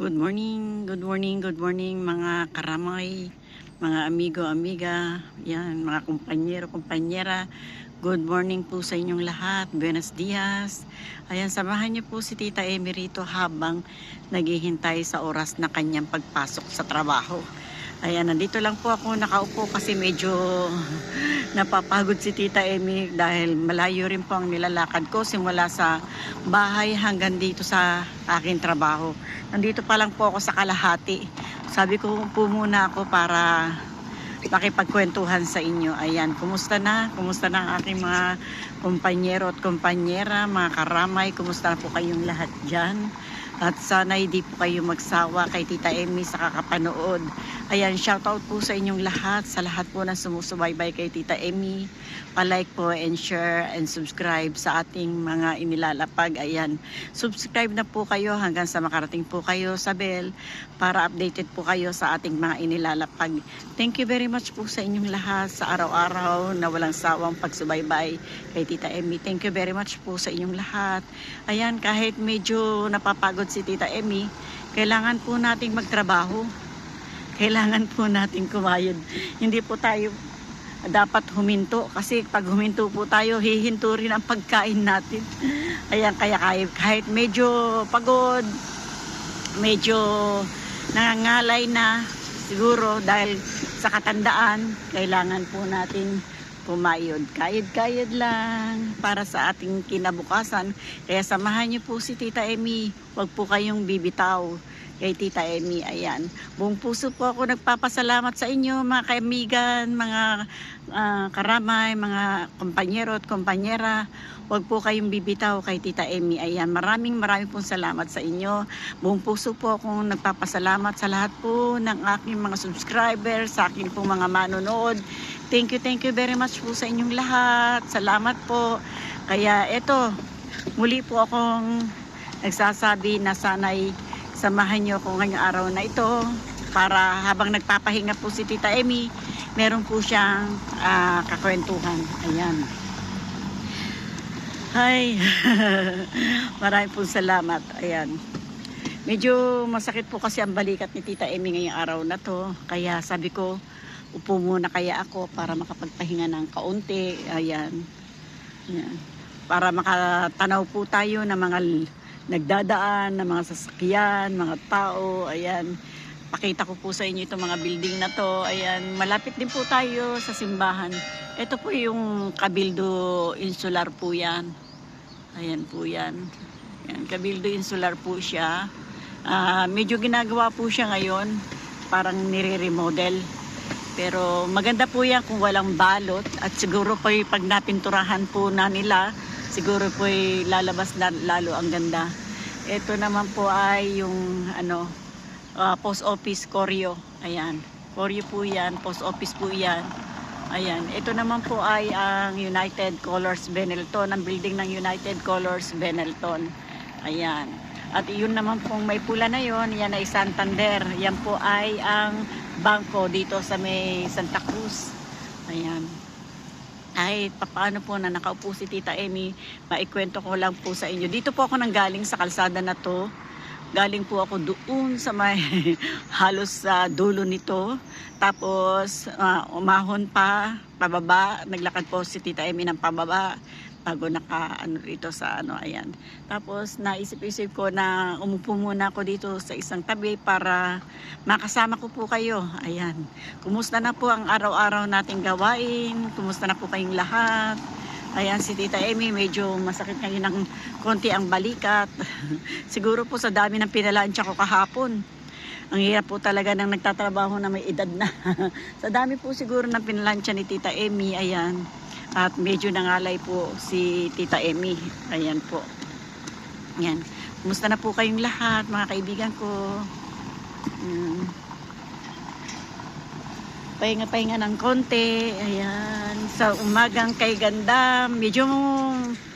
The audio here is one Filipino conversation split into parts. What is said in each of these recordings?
Good morning, good morning, good morning mga karamay, mga amigo, amiga, yan, mga kumpanyero, kumpanyera. Good morning po sa inyong lahat. Buenos dias. Ayan, samahan niyo po si Tita Emerito habang naghihintay sa oras na kanyang pagpasok sa trabaho. Ayan, nandito lang po ako nakaupo kasi medyo napapagod si Tita Emi dahil malayo rin po ang nilalakad ko simula sa bahay hanggang dito sa aking trabaho. Nandito pa lang po ako sa kalahati. Sabi ko po muna ako para makipagkwentuhan sa inyo. Ayan, kumusta na? Kumusta na ang aking mga kumpanyero at kumpanyera, mga karamay? Kumusta na po kayong lahat dyan? At sana hindi po kayo magsawa kay Tita Emmy sa kakapanood. Ayan, shoutout po sa inyong lahat, sa lahat po na sumusubaybay kay Tita Emmy. Pa-like po and share and subscribe sa ating mga inilalapag. Ayan, subscribe na po kayo hanggang sa makarating po kayo sa bell para updated po kayo sa ating mga inilalapag. Thank you very much po sa inyong lahat sa araw-araw na walang sawang pagsubaybay kay Tita Emmy. Thank you very much po sa inyong lahat. Ayan, kahit medyo napapagod si Tita Emmy, kailangan po nating magtrabaho. Kailangan po nating kumayod. Hindi po tayo dapat huminto kasi pag huminto po tayo, hihinto rin ang pagkain natin. Ayan, kaya kahit, kahit medyo pagod, medyo nangangalay na siguro dahil sa katandaan, kailangan po natin pumayod. Kayod-kayod lang para sa ating kinabukasan. Kaya samahan niyo po si Tita Emmy. Huwag po kayong bibitaw kay Tita Emmy. Ayan. Buong puso po ako nagpapasalamat sa inyo mga kaibigan, mga ah, karamay, mga kumpanyero at kumpanyera. Huwag po kayong bibitaw kay Tita Emmy. Ayan. Maraming maraming pong salamat sa inyo. Buong puso po akong nagpapasalamat sa lahat po ng aking mga subscribers, sa aking po mga manonood. Thank you, thank you very much po sa inyong lahat. Salamat po. Kaya eto, muli po akong nagsasabi na sana'y samahan niyo ako ngayong araw na ito para habang nagpapahinga po si Tita Emmy, meron po siyang ah, kakwentuhan. Ayan. Hi. Maraming po salamat. Ayan. Medyo masakit po kasi ang balikat ni Tita Emmy ngayong araw na to. Kaya sabi ko, upo muna kaya ako para makapagpahinga ng kaunti. Ayan. Ayan. Para makatanaw po tayo ng mga nagdadaan, ng mga sasakyan, mga tao. Ayan. Pakita ko po sa inyo itong mga building na to. Ayan. Malapit din po tayo sa simbahan. Ito po yung Cabildo Insular po yan. Ayan po yan. Ayan, Cabildo Insular po siya. Ah, medyo ginagawa po siya ngayon. Parang nire-remodel. Pero maganda po yan kung walang balot at siguro po yung pag napinturahan po na nila, siguro po ay lalabas na lalo ang ganda. Ito naman po ay yung ano, ah, post office Koryo. Ayan. Koryo po yan, post office po yan. Ayan. Ito naman po ay ang United Colors Benelton, ang building ng United Colors Benelton. Ayan. At yun naman pong may pula na yon, yan ay Santander. Yan po ay ang bangko dito sa may Santa Cruz. Ayan. Ay, paano po na nakaupo si Tita Emmy, maikwento ko lang po sa inyo. Dito po ako nang galing sa kalsada na to. Galing po ako doon sa may halos sa dulo nito. Tapos ah, umahon pa, pababa. Naglakad po si Tita Emmy ng pababa bago naka ano rito sa ano ayan. Tapos naisip-isip ko na umupo muna ako dito sa isang tabi para makasama ko po kayo. Ayan. Kumusta na po ang araw-araw nating gawain? Kumusta na po kayong lahat? Ayan si Tita Emmy, medyo masakit ngayon ng konti ang balikat. Siguro po sa dami ng pinalansya ko kahapon. Ang hirap po talaga ng nagtatrabaho na may edad na. sa dami po siguro ng pinalansya ni Tita Emmy, ayan. At medyo nangalay po si Tita Emmy. Ayan po. Ayan. Kumusta na po kayong lahat, mga kaibigan ko? Mm. Pahinga-pahinga ng konti. Ayan. Sa umagang kay ganda, medyo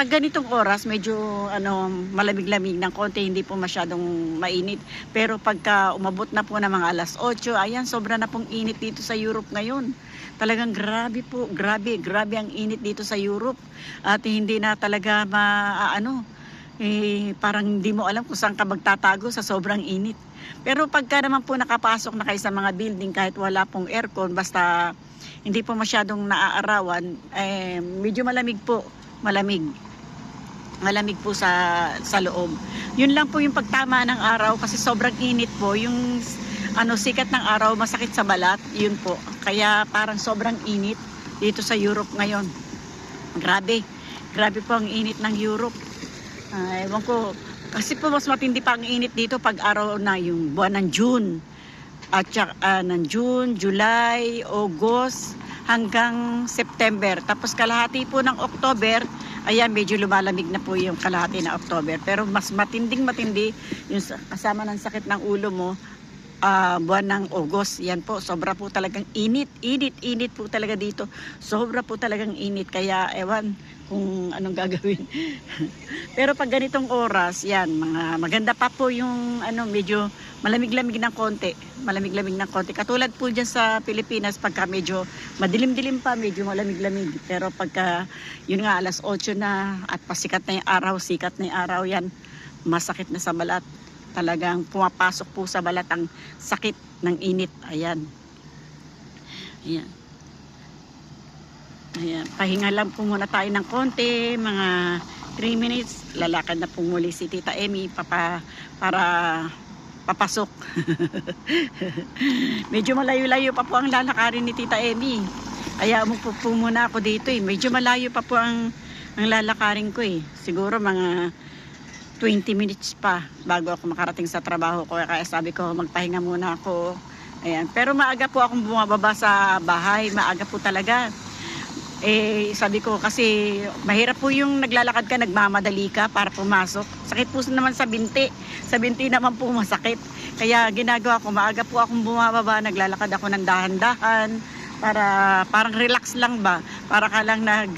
pag ganitong oras, medyo ano, malamig-lamig ng konti, hindi po masyadong mainit. Pero pagka umabot na po ng mga alas 8, ayan, sobra na pong init dito sa Europe ngayon. Talagang grabe po, grabe, grabe ang init dito sa Europe. At hindi na talaga ma, ano, eh, parang hindi mo alam kung saan ka magtatago sa sobrang init. Pero pagka naman po nakapasok na kayo sa mga building kahit wala pong aircon, basta hindi po masyadong naaarawan, eh, medyo malamig po, malamig. Malamig po sa, sa loob. Yun lang po yung pagtama ng araw kasi sobrang init po. Yung ano, sikat ng araw, masakit sa balat, yun po. Kaya parang sobrang init dito sa Europe ngayon. Grabe. Grabe po ang init ng Europe. Ah, ewan ko, kasi po mas matindi pa ang init dito pag araw na yung buwan ng June. At ah, ng June, July, August, hanggang September. Tapos kalahati po ng October, ayan, medyo lumalamig na po yung kalahati na October. Pero mas matinding matindi, yung sa- kasama ng sakit ng ulo mo, ah, buwan ng August. Yan po, sobra po talagang init. Init, init po talaga dito. Sobra po talagang init. Kaya ewan kung anong gagawin. Pero pag ganitong oras, yan, mga maganda pa po yung ano, medyo malamig-lamig ng konti. Malamig-lamig ng konti. Katulad po dyan sa Pilipinas, pagka medyo madilim-dilim pa, medyo malamig-lamig. Pero pagka, yun nga, alas 8 na at pasikat na yung araw, sikat na yung araw yan, masakit na sa balat. Talagang pumapasok po sa balat ang sakit ng init. Ayan. Ayan. Ayan. Pahinga lang po muna tayo ng konti, mga 3 minutes. Lalakad na po muli si Tita Emmy papa, para papasok. Medyo malayo-layo pa po ang lalakarin ni Tita Emmy. Kaya mo po, po muna ako dito eh. Medyo malayo pa po ang, ang lalakarin ko eh. Siguro mga 20 minutes pa bago ako makarating sa trabaho ko. Kaya sabi ko, magpahinga muna ako. Ayan. Pero maaga po akong bumababa sa bahay. Maaga po talaga. Eh, sabi ko kasi mahirap po yung naglalakad ka, nagmamadali ka para pumasok. Sakit po naman sa binti. Sa binti naman po masakit. Kaya ginagawa ko, maaga po akong bumababa, naglalakad ako ng dahan-dahan para parang relax lang ba para ka lang nag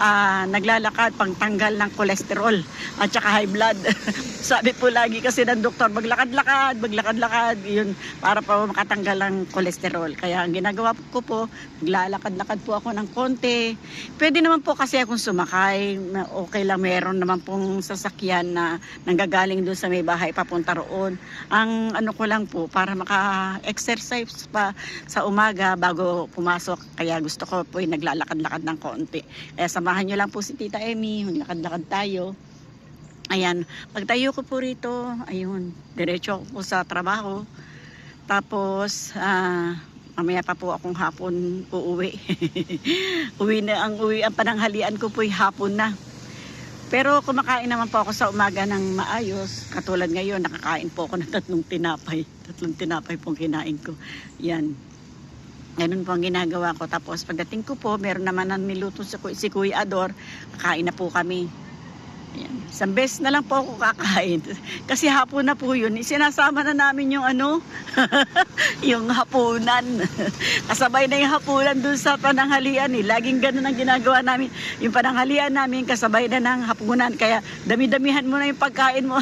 ah, naglalakad pang tanggal ng kolesterol at saka high blood. Sabi po lagi kasi ng doktor maglakad-lakad maglakad-lakad. Yun para pa makatanggal ng kolesterol. Kaya ang ginagawa ko po naglalakad-lakad po ako ng konti. Pwede naman po kasi akong sumakay. Okay lang meron naman pong sasakyan na nanggagaling doon sa may bahay papunta roon. Ang ano ko lang po para maka-exercise pa sa umaga bago pumasok. Kaya gusto ko po yung naglalakad-lakad ng konti. Kaya samahan nyo lang po si Tita Emmy. Maglakad-lakad tayo. Ayan. Pagtayo ko po rito, ayun, diretso po sa trabaho. Tapos, ah, mamaya pa po akong hapon uuwi. uwi na ang uwi, ang pananghalian ko po hapon na. Pero kumakain naman po ako sa umaga ng maayos. Katulad ngayon, nakakain po ako ng tatlong tinapay. Tatlong tinapay pong kinain ko. Yan. Ganun po ang ginagawa ko. Tapos pagdating ko po, meron naman ang niluto si, si Kuya Ador. Kakain na po kami. Yan. Isang beses na lang po ako kakain. Kasi hapon na po yun. Sinasama na namin yung ano, yung hapunan. kasabay na yung hapunan dun sa pananghalian eh. Laging ganun ang ginagawa namin. Yung pananghalian namin, kasabay na ng hapunan. Kaya dami-damihan mo na yung pagkain mo.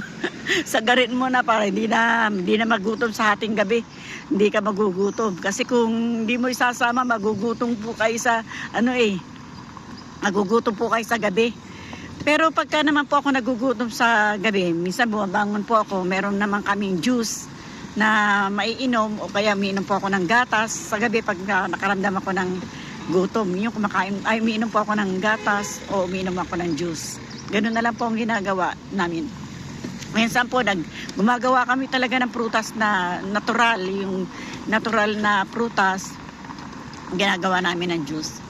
Sagarin mo na para hindi na, hindi na magutom sa ating gabi. Hindi ka magugutom. Kasi kung hindi mo isasama, magugutom po kayo sa, ano eh, magugutom po kayo sa gabi. Pero pagka naman po ako nagugutom sa gabi, minsan bumabangon po ako, meron naman kaming juice na maiinom o kaya umiinom po ako ng gatas. Sa gabi pag na- nakaramdam ako ng gutom, yung kumakain, ay umiinom po ako ng gatas o umiinom ako ng juice. Ganun na lang po ang ginagawa namin. Minsan po, nag, gumagawa kami talaga ng prutas na natural, yung natural na prutas, ginagawa namin ng juice.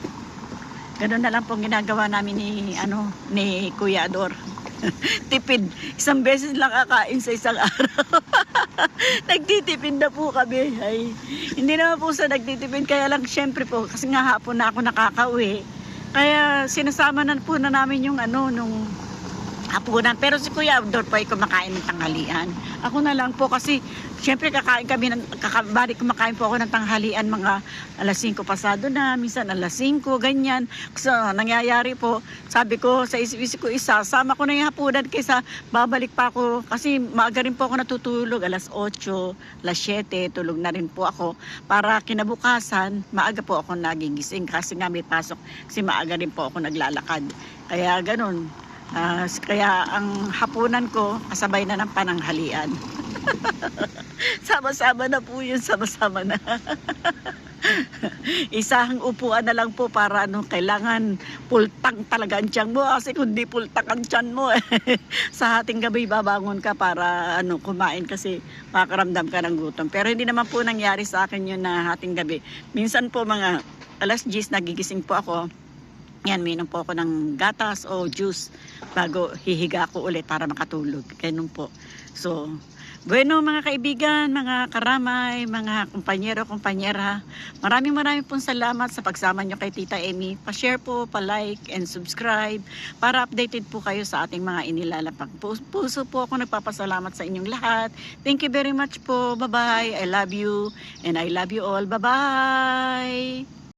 Ganun na lang po ginagawa namin ni, ano, ni Kuya Ador. Tipid. Isang beses lang kakain sa isang araw. nagtitipid na po kami. Ay, hindi naman po sa nagtitipid. Kaya lang syempre po, kasi nga hapon na ako nakakauwi. Kaya sinasama na po na namin yung ano, nung hapunan. Pero si Kuya Abdor po ay kumakain ng tanghalian. Ako na lang po kasi syempre kakain kami, ng, kakabalik kumakain po ako ng tanghalian mga alas 5 pasado na, minsan alas 5, ganyan. So, nangyayari po, sabi ko sa isip-isip ko isa, sama ko na yung hapunan kaysa babalik pa ako. Kasi maaga rin po ako natutulog, alas 8, alas 7, tulog na rin po ako. Para kinabukasan, maaga po ako nagigising kasi nga may pasok kasi maaga rin po ako naglalakad. Kaya ganun, Ah, kaya ang hapunan ko kasabay na ng pananghalian. Sama-sama na po yun, sama-sama na. Isang upuan na lang po para ano, kailangan pultang talaga ang tiyan mo kasi kung di pultang ang tiyan mo eh, sa hating gabi babangon ka para ano kumain kasi makaramdam ka ng gutom. Pero hindi naman po nangyari sa akin yun na hating gabi. Minsan po mga alas 10 nagigising po ako. Yan, minom po ako ng gatas o juice bago hihiga ako ulit para makatulog. Ganun po. So, Bueno mga kaibigan, mga karamay, mga kumpanyero, kumpanyera, maraming maraming pong salamat sa pagsama nyo kay Tita Amy. Pa-share po, pa-like and subscribe para updated po kayo sa ating mga inilalapag. Pu- Puso po ako nagpapasalamat sa inyong lahat. Thank you very much po. Bye-bye. I love you and I love you all. Bye-bye.